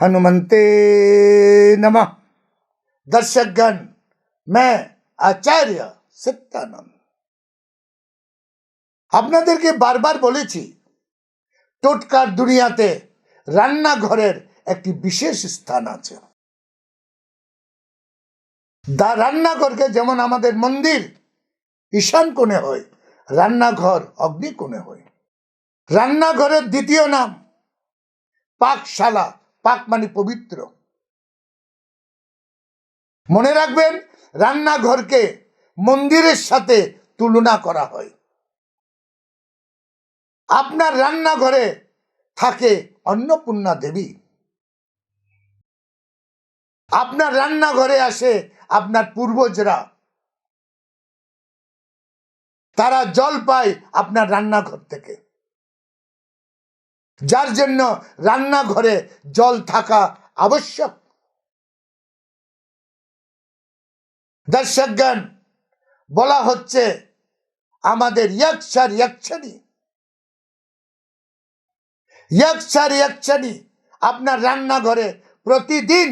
हनुमंते नमः दर्शकगण मैं আচার্য সত্যানন্দ আপনাদেরকে বারবার বলেছি টোটকার দুনিয়াতে রান্নাঘরের একটি বিশেষ স্থান আছে দা রান্নাঘরকে যেমন আমাদের মন্দির ঈশান কোণে হয় রান্নাঘর অগ্নি কোণে হয় রান্নাঘরের দ্বিতীয় নাম পাকশালা পাক মানে পবিত্র। মনে রাখবেন, রান্নাঘরকে মন্দিরের সাথে তুলনা করা হয়। আপনার রান্নাঘরে থাকে অন্নপূর্ণা দেবী। আপনার রান্নাঘরে আসে আপনার পূর্বজরা। তারা জল পায় আপনার রান্নাঘর থেকে। যার জন্য রান্নাঘরে জল থাকা আবশ্যক। দর্শকগণ, বলা হচ্ছে আমাদের ইয়ক্ষার ইয়ক্ষণী ইয়ক্ষার ইয়ক্ষণী আপনার রান্নাঘরে প্রতিদিন,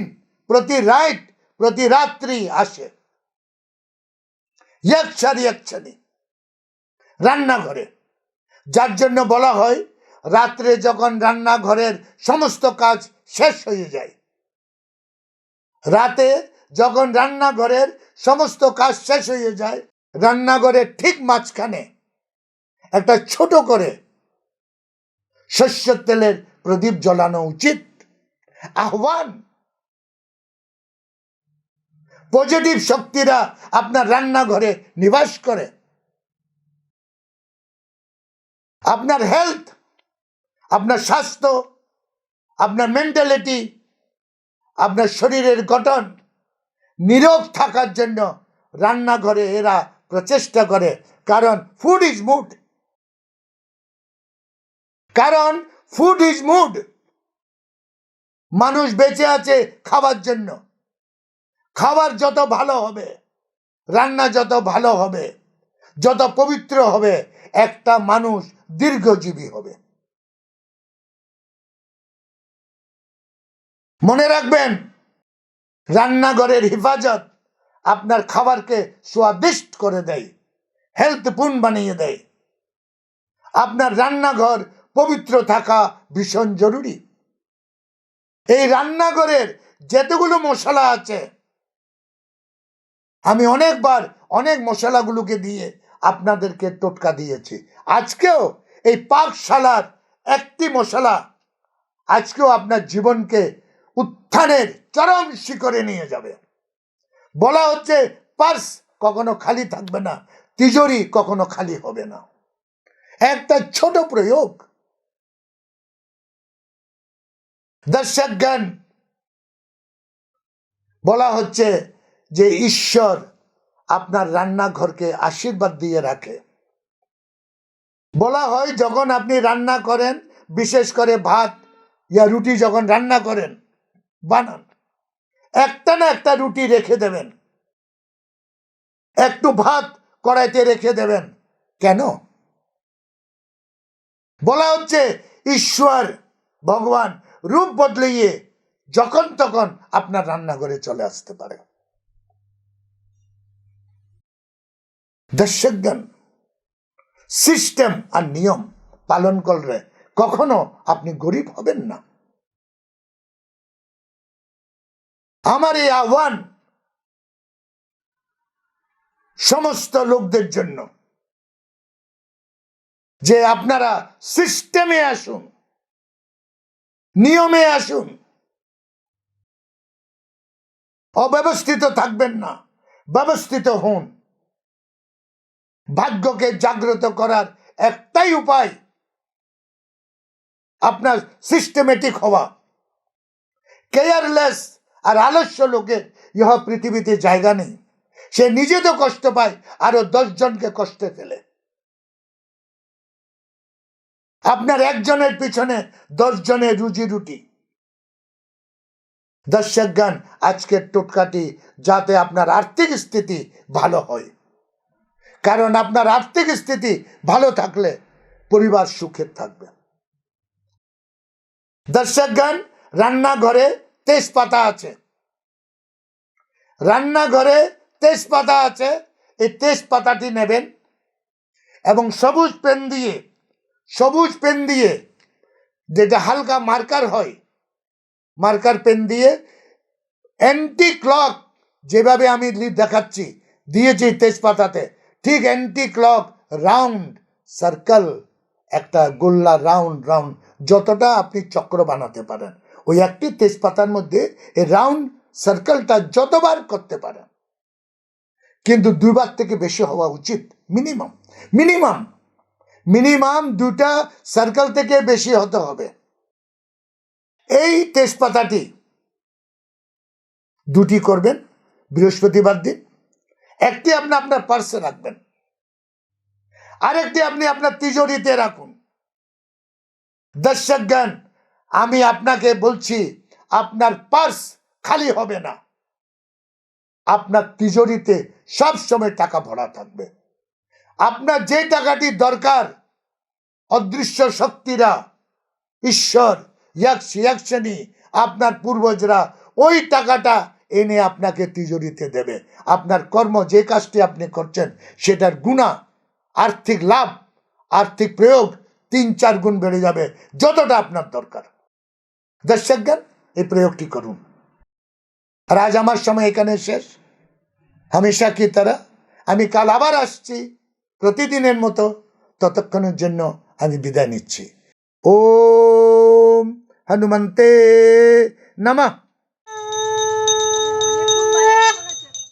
প্রতি রাইট, প্রতি রাত্রি আসে। ইয়ক্ষার ইয়ক্ষণী রান্নাঘরে। যার জন্য বলা হয় রাত্রে যখন রান্নাঘরের সমস্ত কাজ শেষ হয়ে যায়, রাতে যখন রান্নাঘরের সমস্ত কাজ শেষ হয়ে যায়, রান্নাঘরের ঠিক মাঝখানে একটা ছোট করে শস্য তেলের প্রদীপ জ্বলানো উচিত। আহ্বান, পজিটিভ শক্তিরা আপনার রান্নাঘরে নিবাস করে। আপনার হেলথ আপনার স্বাস্থ্য, আপনার মেন্টালিটি আপনার শরীরের গঠন নীরব থাকার জন্য রান্নাঘরে এরা প্রচেষ্টা করে। কারণ ফুড ইজ মুড কারণ ফুড ইজ মুড মানুষ বেঁচে আছে খাবার জন্য। খাবার যত ভালো হবে, রান্না যত ভালো হবে, যত পবিত্র হবে, একটা মানুষ দীর্ঘজীবী হবে। মনে রাখবেন, রান্নাঘরের হেফাজত আপনার খাবারকে স্বাদিষ্ট করে দেয় হেলথফুল বানিয়ে দেয়। আপনার রান্নাঘর পবিত্র থাকা ভীষণ জরুরি। এই রান্নাঘরের যেতগুলো মশলা আছে, আমি অনেকবার অনেক মশলাগুলোকে দিয়ে আপনাদেরকে টোটকা দিয়েছি। আজকেও এই পাকশালার একটি মশলা, আজকেও আপনার জীবনকে উত্থানের চরম শিখরে নিয়ে যাবে। বলা হচ্ছে পার্স কখনো খালি থাকবে না, তিজোরি কখনো খালি হবে না। একটা ছোট প্রয়োগ। দর্শক জ্ঞান বলা হচ্ছে যে ঈশ্বর আপনার রান্নাঘরকে আশীর্বাদ দিয়ে রাখে। বলা হয় যখন আপনি রান্না করেন, বিশেষ করে ভাত, ইয়া রুটি যখন রান্না করেন বানান। একটা না একটা রুটি রেখে দেবেন। একটু ভাত কড়াইতে রেখে দেবেন। কেন? বলা হচ্ছে ঈশ্বর, ভগবান রূপ বদলিয়ে যখন তখন আপনার রান্নাঘরে চলে আসতে পারে। দর্শকগণ, সিস্টেম আর নিয়ম পালন করলে কখনো আপনি গরিব হবেন না। আমার এই আহ্বান সমস্ত লোকদের জন্য যে আপনারা সিস্টেমে আসুন, নিয়মে আসুন। অব্যবস্থিত থাকবেন না, ব্যবস্থিত হন। ভাগ্যকে জাগ্রত করার একটাই উপায় আপনার সিস্টেমেটিক হওয়া। কেয়ারলেস আর আলস্য লোকের ইহ পৃথিবীতে জায়গা নেই। সে নিজে তো কষ্ট পায়, আরও দশ জনকে কষ্টে ফেলে। আপনার একজনের পিছনে দশ জনের রুজি রুটি। দর্শক গান, আজকের টোটকাটি যাতে আপনার আর্থিক স্থিতি ভালো হয়। কারণ আপনার আর্থিক স্থিতি ভালো থাকলে পরিবার সুখের থাকবে। দর্শক গান, রান্নাঘরে তেজপাতা আছে। রান্নাঘরে তেজপাতা আছে, এই তেজপাতাটি নেবেন এবং সবুজ পেন দিয়ে, সবুজ পেন দিয়ে যেটা হালকা মার্কার হয়, মার্কার পেন দিয়ে অ্যান্টি ক্লক যেভাবে আমি দেখাচ্ছি, দিয়েছি তেজপাতাতে, ঠিক অ্যান্টি ক্লক রাউন্ড সার্কেল একটা গোল্লা রাউন্ড রাউন্ড যতটা আপনি চক্র বানাতে পারেন। ওই একটি তেজপাতার মধ্যে এই রাউন্ড সার্কেলটা যতবার করতে পারেন কিন্তু দুইবার থেকে বেশি হওয়া উচিত, মিনিমাম মিনিমাম মিনিমাম দুটা সার্কেল থেকে বেশি হতে হবে। এই তেজপাতাটি দুটি করবেন বৃহস্পতিবার দিন, একটি আপনি আপনার পার্সে রাখবেন, আরেকটি আপনি আপনার তিজোরিতে রাখুন। দর্শকগণ আমি আপনাকে বলছি, আপনার পার্স খালি হবে না। আপনার তিজোরিতে সব সময় টাকা ভরা থাকবে। আপনার যে টাকাটি দরকার, অদৃশ্য শক্তিরা, ঈশ্বর ইয়াকশনি আপনার পূর্বজরা, ওই টাকাটা এনে আপনাকে তিজোরিতে দেবে। আপনার কর্ম যে কাজটি আপনি করছেন, সেটার গুণা, আর্থিক লাভ, আর্থিক প্রয়োগ তিন চার গুণ বেড়ে যাবে, যতটা আপনার দরকার। দর্শকগণ এই প্রয়োগটি করুন আর আজ আমার সময় এখানে শেষ হামেশা কি তারা আমি কাল আবার আসছি প্রতিদিনের মতো ততক্ষণের জন্য আমি বিদায় নিচ্ছি ও হনুমন্তে নমঃ